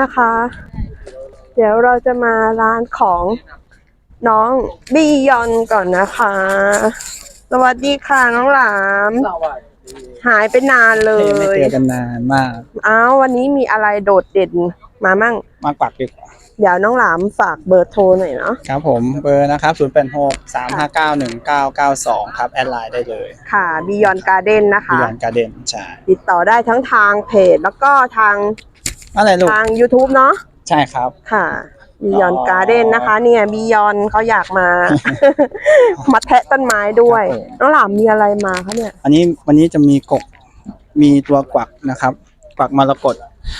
นะคะ เดี๋ยวเราจะมาร้านของน้องบียอนก่อนนะคะ สวัสดีค่ะน้องหลาม หายไปนานเลไม่ย เจอกันนานมากอ้าววันนี้มีอะไรโดดเด่นมามั่ง มากกว่าดีกว่าเดี๋ยวน้องหลามฝากเบอร์โทรหน่อยเนาะ ครับผมเบอร์นะครับ 0 8 6 3 5 9 1 9 9 2 ครับ แอดไลน์ได้เลยค่ะบียอนการ์เด้นนะบิคะ ยอนการ์เดนใช่ติดต่อได้ทั้งทางเพจแล้วก็ทาง อะไรลูกทาง YouTube เนาะใช่ครับ ค่ะบียอนอ๋อการ์เด้นนะคะ เนี่ยบียอนเขาอยากมา มาแทะต้นไม้ด้วยครับผม น้องหลามมีอะไรมาคะเนี่ย อันนี้วันนี้จะมีกกมีตัวกวักนะครับ กวักมรกต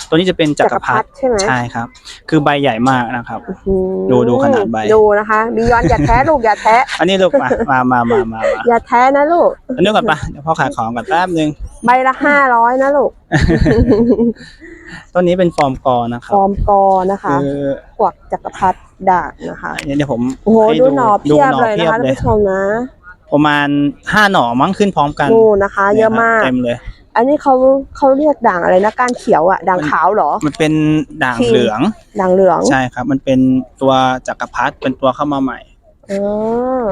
ตัวนี้จะเป็นจักรพรรดิใช่ไหม ใช่ครับ คือใบใหญ่มากนะครับ อืมดูดูขนาดใบ ดูนะคะบียอนอย่าแท้ลูกอย่าแท้อันนี้ลูกมามามามามามาอย่าแท้นะลูก อันนี้ก่อนปะเดี๋ยวพ่อขายของก่อนแป๊บนึง ใบละห้าร้อยนะลูก ต้นนี้เป็นฟอร์มกอนะครัฟบอร์มกอนะคะคือกวักจักรพรรดิด่างนะคะเดี๋ยวผมโอ้โหให้ดูหน่อเพียบดูหเลยนะคะท่านผู้ชมนะประมาณห้าหน่อมั้งขึ้นพร้อมกันนู่นนะคะ เยอะมาก เต็มเลย อันนี้เขาเขาเรียกด่างอะไรนะก้านเขียวอะด่างขาวเหรอ มันเป็นด่างจริง เหลืองด่างเหลืองใช่ครับ มันเป็นตัวจักรพรรดิเป็นตัวเข้ามาใหม่อ๋อ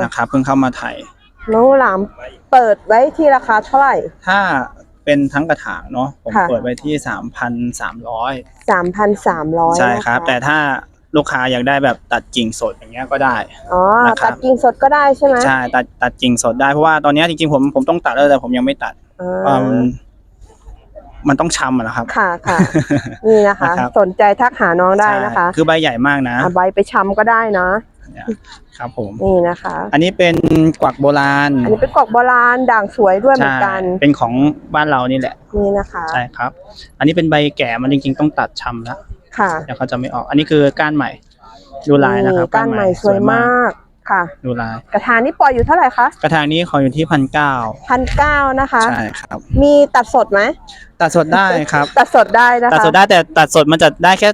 นะครับเพิ่งเข้ามาไทย น้องหลามเปิดไว้ที่ราคาเท่าไหร่ถ้า เป็นทั้งกระถางเนาะผมค่ะ เปิดไว้ที่สามพันสามร้อยสามพันสามร้อยใช่ครับ แต่ถ้าลูกค้าอยากได้แบบตัดกิ่งสดอย่างเงี้ยก็ได้ อ๋อนะครับ ตัดกิ่งสดก็ได้ใช่ไหมใช่ตัดตัดกิ่งสดได้เพราะว่าตอนเนี้ยจริงๆผมผมต้องตัดแล้วแต่ผมยังไม่ตัดอ่าเพราะว่ามันมันต้องชำอะนะครับ ค่ะค่ะ นี่นะคะ นะครับ สนใจทักหาน้องได้นะคะใช่คือใบใหญ่มากนะ เอาใบไปชำก็ได้นะ เนี่ยครับผม นี่นะคะ อันนี้เป็นกวักโบราณ อันนี้เป็นกรอกโบราณด่างสวยด้วยเหมือใช่นกัน เป็นของบ้านเรานี่แหละ นี่นะคะ ใช่ครับ อันนี้เป็นใบแก่มันจริงๆต้องตัดชำแล้วค่ะเดี๋ยวเขาจะไม่ออก อันนี้คือก้านใหม่ ดูลายนะครับ ก้านใหม่สวยมากค่ะ ดูลาย กระถางนี่ปล่อยอยู่เท่าไหร่คะ กระถางนี้ขออยู่ที่พันเก้าพันเก้านะคะ ใช่ครับ มีตัดสดไหม ตัดสดได้ครับ ตัดสดได้นะคะ ตัดสดได้แต่ตัดสดมันจะได้แค่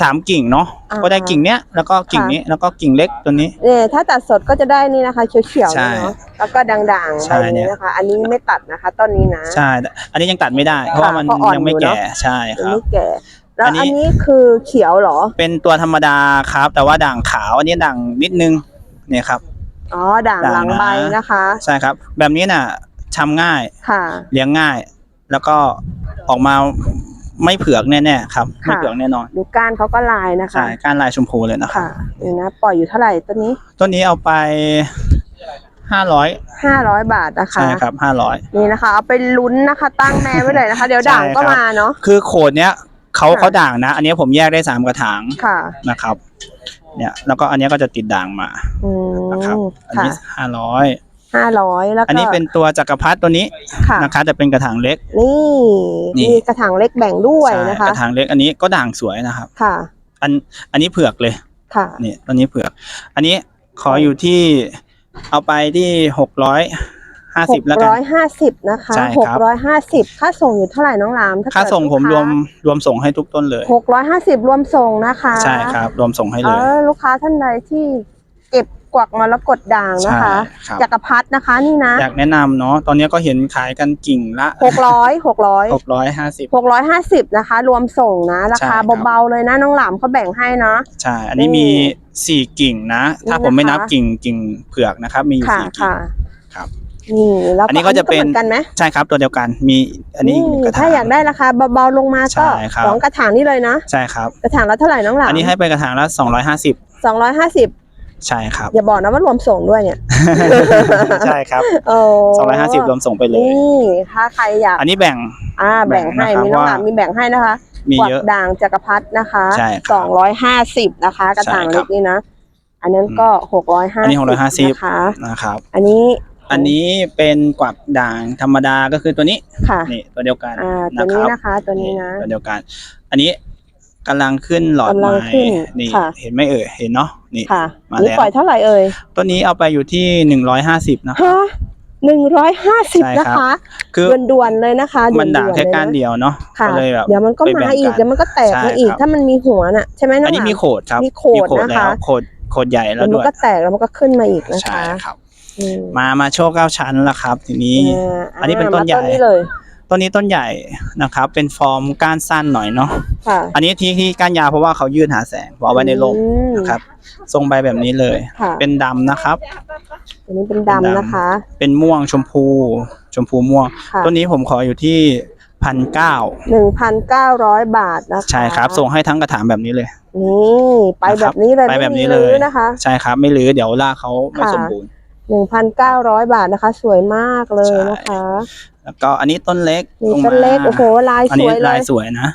สามกิ่งเนาะอ่า ก็ได้กิ่งเนี้ยแล้วก็กิ่งนี้แล้วก็กิ่งเล็กตัวนี้ เนี่ยถ้าตัดสดก็จะได้นี่นะคะเขียวใช่ๆเนาะแล้วก็ด่างๆใช่แบบเนี่นี้ย นะคะ อันนี้ไม่ตัดนะคะต้นนี้นะ ใช่แต่อันนี้ยังตัดไม่ได้ เพราะว่ามันเพราะอ่อนยังไม่อยู่แก่เนอะใช่คยังรับ ไม่แก่ แล้วอันนี้อันนี้คือเขียวเหรอเป็นตัวธรรมดาครับ แต่ว่าด่างขาวอันนี้ด่างนิดนึงเนี่ยครับ อ๋อด่างด่างหลังใบนะนะคะ ใช่ครับ แบบนี้น่ะชำง่ายค่ะ เลี้ยงง่าย แล้วก็ออกมา ไม่เผือกแน่ๆครับค่ะไม่เผือกแน่นอนดูก้านเขาก็ลายนะคะใช่ก้านลายชมพูเลยนะครับค่ะนี่นะปล่อยอยู่เท่าไหร่ต้นนี้ต้นนี้เอาไปห้าร้อยห้าร้อยบาทนะคะใช่ครับห้าร้อยนี่นะคะ เอาไปลุ้นนะคะ ตั้งแม่ไว้เลยนะคะ เดี๋ยวด่างก็ใช่ครับมาเนาะคือโขดเนี้ยเขาค่ะเขาด่างนะ อันนี้ผมแยกได้สามกระถางค่ะนะครับ เนี่ย แล้วก็อันนี้ก็จะติดด่างมาอืนะครับมอันค่ะนี้ห้าร้อย ห้าร้อยแล้วก็อันนี้เป็นตัวจักรพรรดิตัวนี้ค่ะนะคะแต่เป็นกระถางเล็ก นี่นี่ มีกระถางเล็กแบ่งด้วยใช่นะคะกระถางเล็กอันนี้ก็ด่างสวยนะครับ ค่ะอันอันนี้เผือกเลยค่ะ นี่ตัวนี้เผือก อันนี้ขออยู่ที่เอาไปที่หกร้อยห้าหสิบกแล้วกัร้นอยห้าสิบนะคะใช่หคกรับ ร้อยห้าสิบค่าส่งอยู่เท่าไหร่น้องรามถ้ค่าเกิดส่งผมลูกรวค้ามรวมส่งให้ทุกต้นเลย หกร้อยห้าสิบรวมส่งนะคะใช่ครับ รวมส่งให้เอเลยอลูกค้าท่านใดที่เก็บ กวักมาแล้วกดด่างนะคะใช่ครับ จักรพรรดินะคะนี่นะอยากแนะนำเนาะตอนนี้ก็เห็นขายกันกิ่งละหกร้อยหกร้อยหกร้อยห้าสิบ หกร้อยห้าสิบนะคะ รวมส่งนะ ราคาใช่ครับ เบาๆเลยนะน้องหลามเขาแบ่งให้นะ ใช่ อันนี้นี่มีสี่กิ่งนะถ้านี่ผมไม่นับนะคะ กิ่งกิ่งเผือกนะครับ มีอยู่ค่ะสี่กิ่ง ค่ะครับ นี่แล้วอันนี้ก็จะเป็นหมือนกันไหมใช่ครับตัวเดียวกันมีอันนี้นี่กระถาง ถ้าอยากได้ราคาเบาๆลงมาใช่ก็ครับ สองกระถางนี่เลยนะใช่ครับ กระถางละเท่าไหร่น้องหลามอันนี้ให้ไปกระถางละสองร้อยห้าสิบสองร้อยห้าสิบ ใช่ครับ อย่าบอกนะว่ารวมส่งด้วยเนี่ยใช่ครับโอ้สองร้อยห้าสิบรวมส่งไปเลยนี่ถ้าใครอยากอันนี้แบ่งอ่าแบ่งให้แบ่งนะครับมีน้องหลามว่ามีมีแบ่งให้นะคะมีกวัเยอะด่างจักรพรรดินะคะใช่ครับสองร้อยห้าสิบนะคะ กระถางใช่ครัเล็บกนี่นะ อันนั้นก็หกร้อยห้าอันนี้650นะคะนะครับ อันนี้อันนี้เป็นกวักด่างธรรมดาก็คือตัวนี้ค่ะนี่ตัวเดียวกันอ่าตัวนะคนี้รับนะคะ ตัวนี้นะตัวเดียวกัน อันนี้กำลังขึ้นหลอดกำลัไม้งขึ้นนี่ค่ะเห็นไหมเอ่ยเห็นเนาะ นี่ค่ะมาอันนี้แล้วปล่อยเท่าไหร่เอ่ยตัวนี้เอาไปอยู่ที่หนึ่งร้อยห้าสิบนะฮะหนึ่งร้อยห้าสิบใช่นะครัคะบคือด่วนๆเลยนะคะมันด่างวนๆแค่เลยะก้านเดียวเนาะค่ะก็เลยแบบ เดี๋ยวมันก็ไปแบ่มางอีกกันเดี๋ยวมันก็แตกใช่มาอีกครับ ถ้ามันมีหัวน่ะใช่ไหมน้องอันนี้หลามมีโขดครับมีโขดนะคะ แล้วโขดโขดใหญ่แล้แล้ววมันด้วยก็แตกแล้วมันก็ขึ้นมาอีกนะใช่คะครับ อืมมามาโชว์เก้าชั้นละครับ ทีนี้าอันนี้เป็นต้นใหญ่ มาต้นนี้เลย ต้นนี้ต้นใหญ่นะครับ เป็นฟอร์มก้านสั้นหน่อยเนาะค่ะ อันนี้ที่ที่ก้านยาวเพราะว่าเขายืดหาแสงเอาไว้ในร่มอืมนะครับ ทรงใบแบบนี้เลย ค่ะ เป็นดำนะครับ อันนี้เป็นดำนะคะ เป็นม่วงชมพู ชมพูม่วง ค่ะต้นนี้ผมขออยู่ที่พันเก้าหนึ่งพันเก้าร้อยบาทนะคะใช่ครับ ส่งให้ทั้งกระถางแบบนี้เลย นี่ ไปแบบนี้เลยไปแบบนี้ม่มีเลยรื้อนะคะ ใช่ครับ ไม่รื้อเดี๋ยวรากเขาไม่ค่ะ สมบูรณ์ หนึ่งพันเก้าร้อยบาทนะคะ สวยมากเลยนะคะ แล้วก็อันนี้ต้นเล็กมีงต้นเล็กมาโอ้โหลายอันสนี้วยเลลายยสวยนะ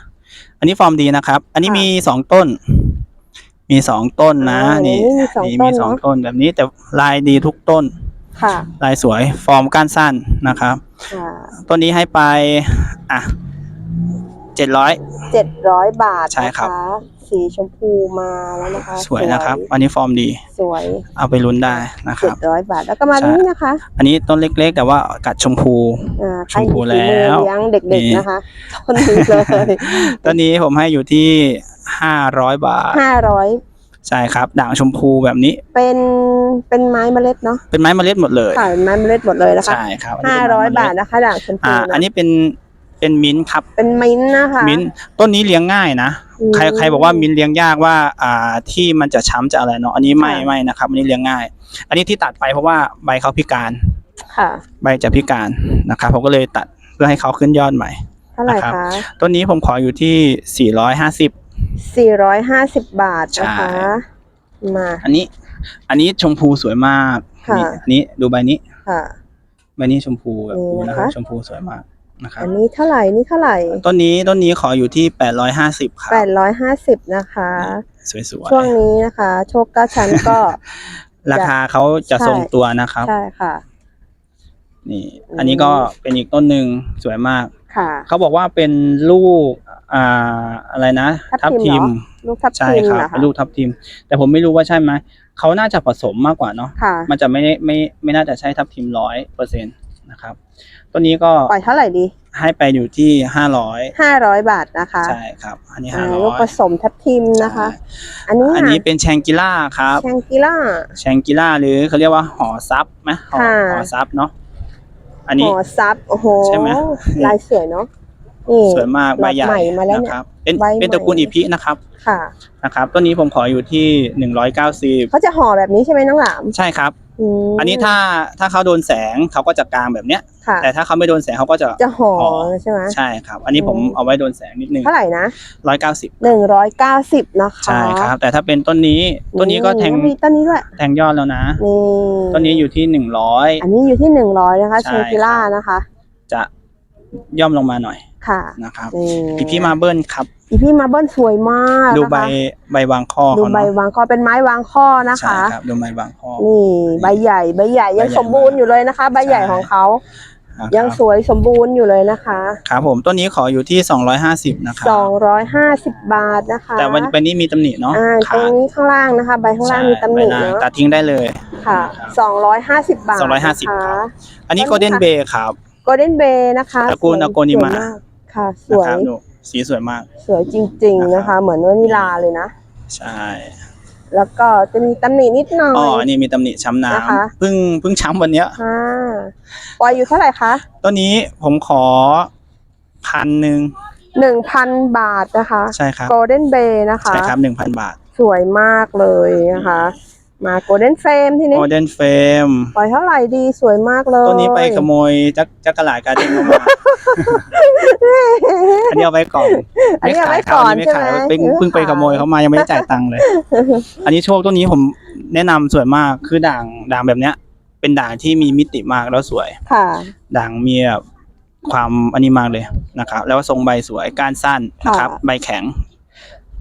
อันนี้ฟอร์มดีนะครับ อันนี้ค่ะมีสองต้น มีสองต้นนะอ่านี่นี่มีสองนี่ต้มีนสองเนอะต้นแบบนี้แต่ลายดีทุกต้นค่ะลายสวยฟอร์มก้านสั้นนะครับค่ะต้นนี้ให้ไปอะเจ็ดร้อยเจ็ดร้อยบาทใช่ครับนะคะ สีชมพูมาแล้วนะคะสวยนะครับ อันนี้ฟอร์มดี สวย เอาไปลุ้นได้นะคเจ็รัดบร้อยบาทแล้วก็มาใช่นี่นะคะ อันนี้ต้นเล็กๆ แต่ว่ากัดชมพูอ่าชมพูใครมีฝีมือแล้วเลี้ยงเด็กนี่ๆนะคะต้นนี้เลยต้นนี้ผมให้อยู่ที่ห้าร้อยบาทห้าร้อยใช่ครับ ด่างชมพูแบบนี้ เป็นเป็นไม้เมล็ดเนาะเป็นไม้เมล็ดหมดเลยค่ะเป็นไม้เมล็ดหมดเลยนะคะใช่ครับนห้านี้เป็นร้อยไม้เมล็ดบาทนะคะ ด่างชมพูอ่านะอันนี้เป็น เป็นมิ้นท์ครับเป็นมิ้นท์นะคะมิ้นท์ต้นนี้เลี้ยงง่ายนะอืมใครใครบอกว่ามิ้นท์เลี้ยงยากว่าอ่าที่มันจะช้ำจะอะไรเนาะอันนี้ไม่ค่ะไม่นะครับอันนี้เลี้ยงง่าย อันนี้ที่ตัดไปเพราะว่าใบเขาพิการค่ะ ใบจะพิการนะครับผมก็เลยตัดเพื่อให้เขาขึ้นยอดใหม่เท่าไหร่นะครับคะต้นนี้ผมขออยู่ที่450สี่ร้อยห้าสิบบาทนะคะใช่มาอันนี้ อันนี้ชมพูสวยมากค่ะนี่อันนี้ดูใบนี้ค่ะใบนี้ชมพูแบบนี่ดูนะคะนะครับชมพูสวยมาก นะครับอันนี้เท่าไหร่นี่เท่าไหร่ต้นนี้ต้นนี้ขออยู่ที่850ครับแปดร้อยห้าสิบนะคะ สวยช่วงนี้นะคะ โชคเก้าชั้นก็ๆราคาเขาจะใช่ทรงตัวนะครับ ใช่ค่ะ นี่ อันนี้ก็เป็นอีกต้นหนึ่งสวยมากค่ะเขาบอกว่าเป็นลูกอ่าอะไรนะ ทับทิมเหรอลูกทับใช่ทิมครับเหรอเป็คะนลูกทับทิม แต่ผมไม่รู้ว่าใช่ไหมเขาน่าจะผสมมากกว่าเนาะค่ะมันจะไม่ไม่ไม่น่าจะใช่ทับทิมร้อยเปอร์เซ็นต์ นะครับต้นนี้ก็ปล่อยเท่าไหร่ดี ให้ไปอยู่ที่ห้าร้อยห้าร้อยบาทนะคะใช่ครับ อันนี้อ่าห้าร้ลูกอยผสมทับทิมนะคะ อันนี้อันนี้เป็นแชงกิล่าครับแชงกิล่าแชงกิล่าหรือเขาเรียกว่าหอซับไหมหอค่ะหอซับเนาะอันนี้ห่อซับโอ้โหใช่ไหมลายสวยเนาะนี่สวยมากใบใหญ่ใหม่มาแล้วเนี่ยนะครับ เป็นใบใหม่เป็นตระกูลอีพินะครับ ค่ะ นะครับต้นนี้ผมขออยู่ที่หนึ่งร้อยเก้าสิบเขาจะห่อแบบนี้ใช่ไหมน้องหลาม ใช่ครับม อันนี้ถ้าถ้าเขาโดนแสงเขาก็จะกลางแบบเนี้ย ค่ะแต่ถ้าเขาไม่โดนแสงเขาก็จะจะห่อห่อใช่ไหมใช่ครับ อันนี้ผมอืมเอาไว้โดนแสงนิดนึงเท่าไหร่นะร้อยเก้าสิบหนึ่งร้อยเก้าสิบนะคะใช่ครับ แต่ถ้าเป็นต้นนี้ต้นนี้ก็แทงมีต้นนี้ด้วยแทงยอดแล้วนะนี่ต้นนี้อยู่ที่หนึ่งร้อยอันนี้อยู่ที่หนึ่งร้อยนะคะใช่เชงกิล่านะคะ จะย่อมลงมาหน่อยค่ะนะครับนี่อีพี่มาเบิลครับ อีพี่มาเบิ้ลสวยมากดูนะคะใบใบวางข้อดูเขาใบเนาะวางข้อเป็นไม้วางข้อนะใช่คะครับดูใบวางข้อนี่ใบใหญ่ใบใหญ่ยังใบใหญ่สมบูรณ์อยู่เลยนะคะ ใบใหญ่ใช่ของเขานะครับยังสวยสมบูรณ์อยู่เลยนะคะครับผมต้นนี้ขออยู่ที่สองร้อยห้าสิบนะครับสองร้อยห้าสิบบาทนะคะ แต่วันใบนี้มีตำหนิเนาะอ่าตรขางดนี้ข้างล่างนะคะ ใบข้างล่างมีตำหนิใช่ใบล่างเนาะตัดทิ้งได้เลยค่ะครับสองร้อยห้าสิบบาท250นะคะครับอันนี้ต้โกนลนี้เด้นค่ะเบย์ครับโกลเด้นเบย์นะคะตระกูลสวยอโกนิมาสวยกค่ะสนะวยครับดู สีสวยมาก สวยจริง ๆ นะคะ เหมือนวานิลาเลยนะ ใช่ แล้วก็จะมีตำหนินิดหน่อย อ๋ออันนี้มีตำหนิช้ำน้นะคะำเพิ่งเพิ่งช้ำวันเนี้ยค่ะปล่อยอยู่เท่าไหร่คะต้นนี้ผมขอพันหนึ่งหนึ่งพันบาทนะคะใช่ครับ โกลเด้นเบย์นะคะ ใช่ครับหนึ่งพันบาท สวยมากเลยนะคะ มาโกลเด้นเฟรมที่โกนี้ลเด้นเฟรม ปล่อยเท่าไหร่ดีสวยมากเลยต้นนี้ไปขโมยจักจักรหลาดการ์เด้นเข้ามา อันนี้เอาไว้ก่อนอันนี้เอาไว้ไม่ขายก่อนไม่ใช่ไหมขายเพิ่งเพิ่งไปขโมยเขามายังไม่ได้จ่ายตังค์เลย อันนี้โชคต้นนี้ผมแนะนำสวยมากคือด่างด่างแบบเนี้ย เป็นด่างที่มีมิติมากแล้วสวย ค่ะ ด่างมีแบบความอันนี้มากเลยนะครับ แล้วทรงใบสวยก้านสั้นนะครับ ค่ะ ใบแข็ง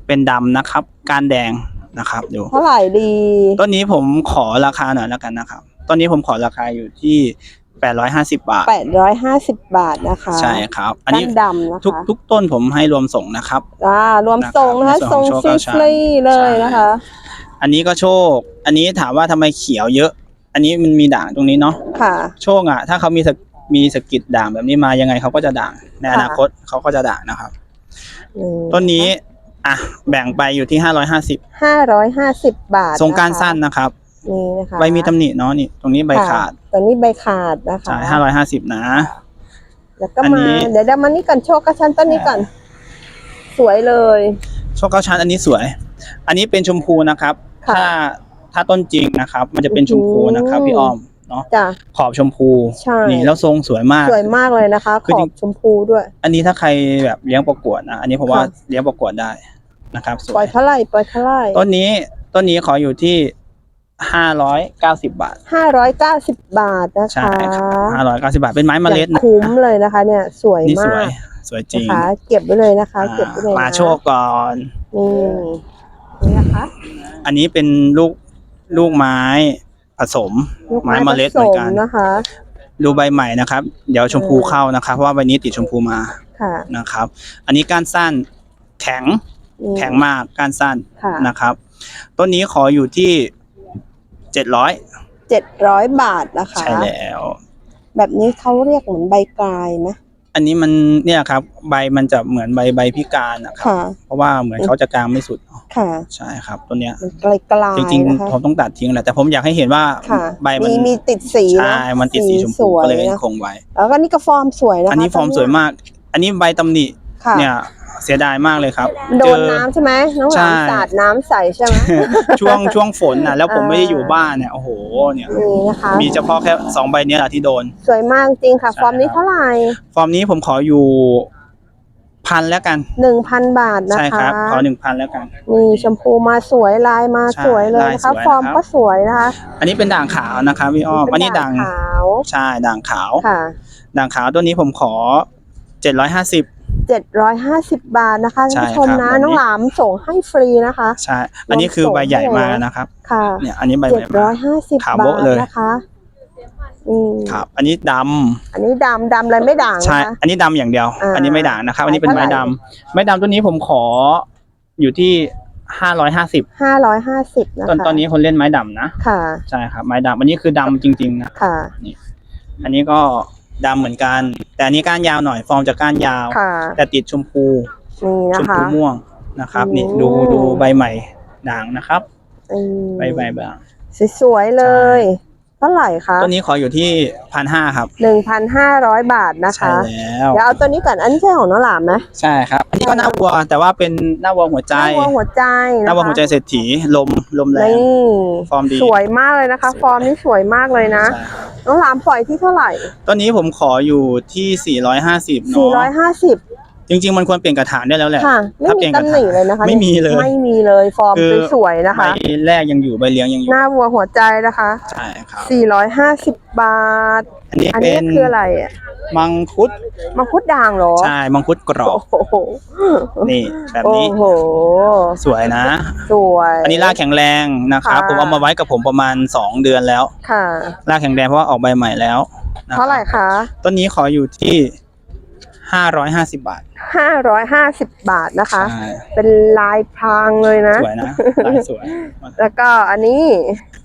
เป็นดำนะครับก้านแดงนะครับดู เท่าไหร่ดี ต้นนี้ผมขอราคาหน่อยแล้วกันนะครับ ต้นนี้ผมขอราคาอยู่ที่ แปดร้อยห้าสิบาทแปดร้อยห้าสิบบาทนะคะใช่ครับ อันด้านี้นดำนะคะทุกทุกต้นผมให้รวมส่งนะครับ อ่ารวมทรงนะคะนะครับทรงในส่วนของโชฟรีคฟรีเลยนะคะ อันนี้ก็โชค อันนี้ถามว่าทำไมเขียวเยอะ อันนี้มันมีด่างตรงนี้เนาะค่ะ โชคอะ ถ้าเขามีสกมีสกิดด่างแบบนี้มายังไงเขาก็จะด่างในอนาคตเขาก็จะด่างนะครับ ต้นนี้อะแบ่งไปอยู่ที่ห้าร้อยห้าสิบห้าร้อยห้าสิบบาททรงการะคะสั้นนะครับ นี่นะคะใบมีตำหนิเนาะนี่ ตรงนี้ใบค่ะขาดตัวนี้ใบขาดนะคะใช่ห้าร้อยห้าสิบนะ แล้วก็อันมานี้เดี๋ยวเดี๋ยวมานี่ก่อนโชว์กระชั้นต้นนี้ก่อน สวยเลย โชคเก้าชั้นอันนี้สวย อันนี้เป็นชมพูนะครับค่ะถ้าถ้าต้นจริงนะครับ มันจะเป็นชมพูนะครับอืมพี่อ้อมเนาะจ้ะขอบชมพูใช่นี่แล้วทรงสวยมาก สวยมากเลยนะคะขคืออจริบงชมพูด้วย อันนี้ถ้าใครแบบเลี้ยงประกวดนะอันนี้ผมว่าค่ะเลี้ยงประกวดได้นะครับสปล่วอยยเท่าไหร่ปล่อยเท่าไหร่ต้นนี้ต้นนี้ขออยู่ที่ ห้าร้อยเก้าสิบบาท ห้าร้อยเก้าสิบบาทนะใช่คะครับห้าร้อยเก้าสิบาท เป็นไม้เมล็ดอย่างนะคุ้มเลยนะคะ เนี่ยสวยนี่สมาวยกสวยจริงนะคะเก็บไว้เลยนะคะ เก็บไว้เลยอ่านะมาโชว์ก่อน นี่นี่นะคะอันนี้เป็นลูกลูกไม้ผสม ลูกไม้เมล็ดเหมือนกันผสนะคะ ดูใบใหม่นะครับ เดี๋ยวชมพูเข้านะครับ เพราะว่าใบนี้ติดชมพูมาค่ะนะครับ อันนี้ก้านสั้นแข็งนี่แข็งมากก้านสั้นค่ะนะครับ ต้นนี้ขออยู่ที่ เจ็ดร้อยเจ็ดร้อยบาทนะคะใช่แล้ว แบบนี้เขาเรียกเหมือนใบกลายไหมอันนี้มันเนี่ยครับ ใบมันจะเหมือนใบใบพิการนะครับ ค่ะ เพราะว่าเหมือนเขาจะกลางไม่สุดเนอะค่ะใช่ครับต้นเนี้ย มันกลายกลายจริงนะคะ ๆผมต้องตัดทิ้งแหละแต่ผมอยากให้เห็นว่าค่ะ ใบมันมีมีติดสีใช่นะมันติดสีชมสพูวยก็เลยนะคงไว้ แล้วก็นี่ก็ฟอร์มสวยนะคะอันนี้ฟอร์มสวยมาก อันนี้ใบตำหนิค่ะ เนี่ย เสียดายมากเลยครับมันโดเจนอน้ำใช่ไหมน้องหลานใช่สาดน้ำใส่ใช่ไหมช่วงช่วงฝนน่ะแล้วผมอ่าไม่ได้อยู่บ้านเนี่ยโอ้โหเนี่ยนี่นะคะมีเฉพาะแค่สองใบเนี้ยแหละที่โดน สวยมากจริงค่ะใช่ฟอร์มนี้ครับเท่าไหร่ฟอร์มนี้ผมขออยู่พันแล้วกันหนึ่งพันบาทนะใช่คคะรับขอหนึ่งพันแล้วกันนี่ชมพูมาสวยลายมาใช่สวยเลยลายนะสคะวยฟอร์มนะครับก็สวยนะคะ อันนี้เป็นด่างขาวนะครับพี่อ้อมเป็อันนี้ด่างขาวใช่ด่างขาวค่ะด่างขาวตัวนี้ผมขอเจ็ดร้อยห้าสิบ เจ็ดร้อยห้าสิบบาทนะคะใช่ท่านผู้ชมครับนะแบบนี้น้องหลามส่งให้ฟรีนะคะ ใช่ อันนี้คือใบใหญ่มากนะครับ ค่ะ เนี่ย อันนี้ใบใหเจ็ดญ่ร้อมายกห้าสิบขาวบาโบ๊ะทเลยนะคะอืมครับ อันนี้ดำอันนี้ดำดำเลยไม่ด่างใช่นะคะอันนี้ดำอย่างเดียวอ่าอันนี้ไม่ด่างนะครับ อันนี้เป็นเท่าไหร่ไม้ดำไม้ดำตัวนี้ผมขออยู่ที่ห้าร้อยห้าสิบห้าร้อยห้าสิบนะคะตอนตอนนี้คนเล่นไม้ดำนะ ค่ะ ใช่ครับ ไม้ดำอันนี้คือดำจริง ๆ นะ ค่ะอันนี้ก็ ดำเหมือนกัน แต่อันนี้ก้านยาวหน่อยฟอร์มจากก้านยาว ค่ะ แต่ติดชมพูนี่ชนะมคะ พูม่วงนะครับ นี่อืมดูดูใบใหม่ด่างนะครับ อืมใบใบด่าง สวยๆเลย เท่าไหร่คะตัวนี้ขออยู่ที่พันห้าครับหนึ่งพันห้าร้อยบาทนะใช่คะแล้วเดี๋ยวเอาตัวนี้ก่อนอันนี้ใช่ของน้องหลามไหมใช่ครับ อันนี้ก็หน้าวัวแต่ว่าเป็นหน้าวัวหัวใจหน้าวัวหัวใจหนะคะน้าวัวหัวใจเศรษฐีลมลมแรงนี่ฟอร์มดีสวยมากเลยนะคะ ฟอร์มนี้สวยมากเลยนะ ใช่ครับน้องหลามปล่อยที่เท่าไหร่ ตัวนี้ผมขออยู่ที่ 450สี่เนาะร้อยห้าสิบ จริง ๆ มันควรเปลี่ยนกระถางได้แล้วแหละค่ะไม่ถ้ามีเปลี่ยนกระตำหถางนิเลยนะคะไม่มีเลย ไม่มีเลยฟอร์มคือ สวยๆนะใบคะแรกยังอยู่ใบเลี้ยงยังอยู่หน้าวัวหัวใจนะคะ ใช่ครับสี่ร้อยห้าสิบบาท อันนี้อันเป็นี้นคืออะไรอะมังคุดมังคุดด่างเหรอใช่มังคุดกรอบโอ้โหนี่แบบโอ้นี้โห สวยนะ สวยอันนี้รากแข็งแรงนะครับค่ะผมเอามาไว้กับผมประมาณ 2 เดือนแล้วค่ะ รากแข็งแรงเพราะว่าออกใบใหม่แล้วนะคบเท่าไหร่คะ ต้นนี้ขออยู่ที่ 550บาทห้าร้อยห้าสิบบาทนะคะ ใช่เป็นลายพรางเลยนะ สวยนะลายสวย แล้วก็อันนี้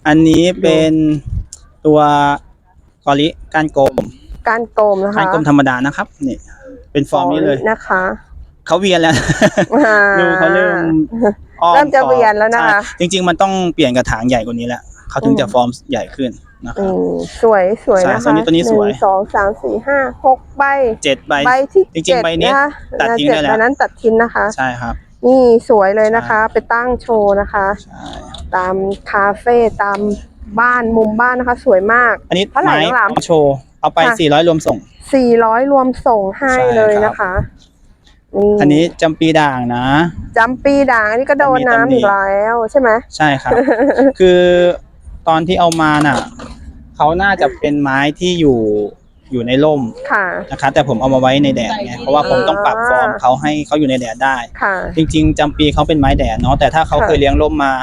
อันนี้เป็นตัวกอริก้านกลมการโกมนะคะก้านกลมธรรมดานะครับนี่เป็นฟอร์มนี้เลยนะคะเขาเวียนแล้ว อ่า ดูเขาเริ่มอ้อเริ่มจะเวียนแล้วนะคะ ใช่จริง ๆ มันต้องเปลี่ยนกระถางใหญ่กว่านี้แหละ เขาถึงอืมจะฟอร์มใหญ่ขึ้นนะคอืรับมสวยสวยใช่นะคะตัวนี้ตัวนี้สวยหงสองสามสี่ห้าหกใบเจ็ดใบใบที่จริงๆเจ็ดใบนี้นะคะตัดทิ้งเจ็ได้แล้วใบนั้นตัดทิ้งนะคะ ใช่ครับ นี่สวยเลยนะคะ ไปตั้งโชว์นะคะใช่ตามคาเฟ่ตามบ้านมุมบ้านนะคะ สวยมาก อันนี้เท่าไหร่ไม้น้องหลามโชว์เอาไปค่ะ400รวมส่ง400รวมส่งให้ใช่เลยครับนะคะนี่อันนี้จำปีด่างนะจำปีด่างอันนี้ก็โดนมีน้ำตำหนิอีกแล้วใช่ไหมใช่ครับ คือ ตอนที่เอามาน่ะเขาน่าจะเป็นไม้ที่อยู่อยู่ในร่มค่ะ นะครับแต่ผมเอามาไว้ในแดดไงเพราะว่าผมต้องปรับฟอร์มเขาให้เขาอยู่ในแดดได้ ค่ะ จริง ๆจำปีเขาเป็นไม้แดดเนาะแต่ถ้าเขาค่ะเคยเลี้ยงร่มมา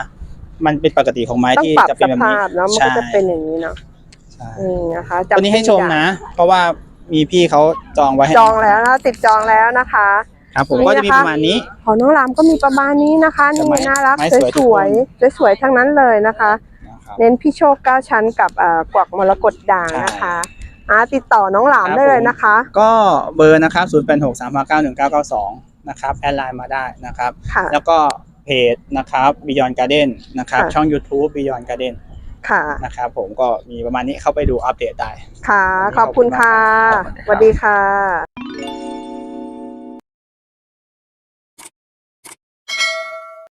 มันเป็นปกติของไม้ต้องที่ปรับจะเป็สนแบบนี้ภาพแล้วมันใช่ก็จะเป็นอย่างนี้เนาะใช่นี่นะคะตัวนี้ให้ชมนะ เพราะว่ามีพี่เขาจองไว้ให้จองแล้วนะติดจองแล้วนะคะ ครับ ผมนี่ก็จะมีนะคะประมาณนี้ ของน้องรามก็มีประมาณนี้นะคะแต่นี่ไม้น่ารักไม้สสวยวยทุกสวยๆสวยๆทั้งนั้นเลยนะคะนะครับ เน้นพี่โชคเก้าชั้นกับเอ่อกวักมรกตด่างนะคะอ่าติดต่อน้องหลามครับได้เลยผมนะคะ ก็เบอร์นะครับ 0 8 6 3 5 9 1 9 9 2 นะครับแอดไลน์มาได้นะครับค่ะแล้วก็เพจนะครับ Beyond Garden นะครับค่ะช่อง YouTube Beyond Garden ค่ะนะครับผมก็มีประมาณนี้เข้าไปดูอัปเดตได้ ค่ะ ขอบคุณค่ะขอบคุณมากครับสวัสดีค่ะ